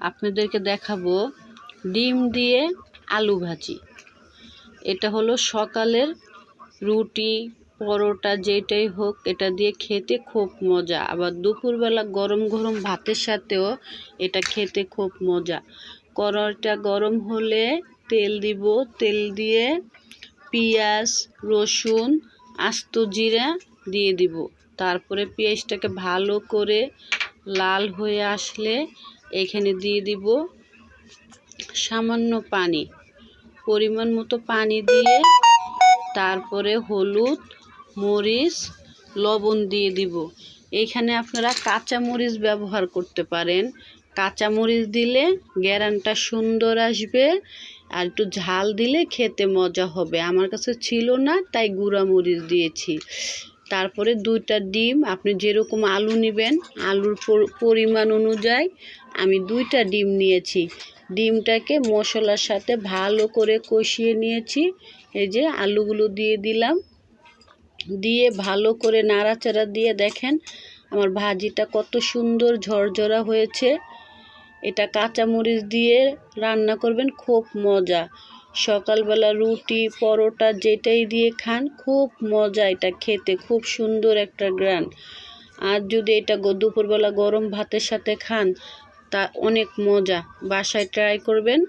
আপনাদেরকে দেখাবো ডিম দিয়ে আলু ভাজি। এটা হলো সকালের রুটি, পরোটা, যেটাই হোক, এটা দিয়ে খেতে খুব মজা। আবার দুপুরবেলা গরম গরম ভাতের সাথেও এটা খেতে খুব মজা। কড়াইটা গরম হলে তেল দিব। তেল দিয়ে পেঁয়াজ, রসুন, আস্ত জিরা দিয়ে দিব। তারপরে পেঁয়াজটাকে ভালো করে লাল হয়ে আসলে এখানে দিয়ে দিব সামান্য পানি, পরিমাণ মতো পানি দিয়ে তারপরে হলুদ, মরিচ, লবণ দিয়ে দিব। এখানে আপনারা কাঁচা মরিচ ব্যবহার করতে পারেন। কাঁচা মরিচ দিলে গ্যারানটা সুন্দর আসবে আর একটু ঝাল দিলে খেতে মজা হবে। আমার কাছে ছিল না, তাই গুঁড়া মরিচ দিয়েছি। তারপরে দুইটা ডিম, আপনি যেরকম আলু নেবেন, আলুর পরিমাণ অনুযায়ী আমি দুইটা ডিম নিয়েছি। ডিমটাকে মশলার সাথে ভালো করে কষিয়ে নিয়েছি। এই যে আলুগুলো দিয়ে দিলাম। দিয়ে ভালো করে নাড়াচাড়া দিয়ে দেখেন আমার ভাজিটা কত সুন্দর ঝরঝরা হয়েছে। এটা কাঁচামরিচ দিয়ে রান্না করবেন, খুব মজা। সকালবেলা রুটি, পরোটা যেটাই দিয়ে খান, খুব মজা এটা খেতে, খুব সুন্দর একটা গ্রান। আর যদি এটা দুপুরবেলা গরম ভাতের সাথে খান, তা অনেক মজা। বাসায় ট্রাই করবেন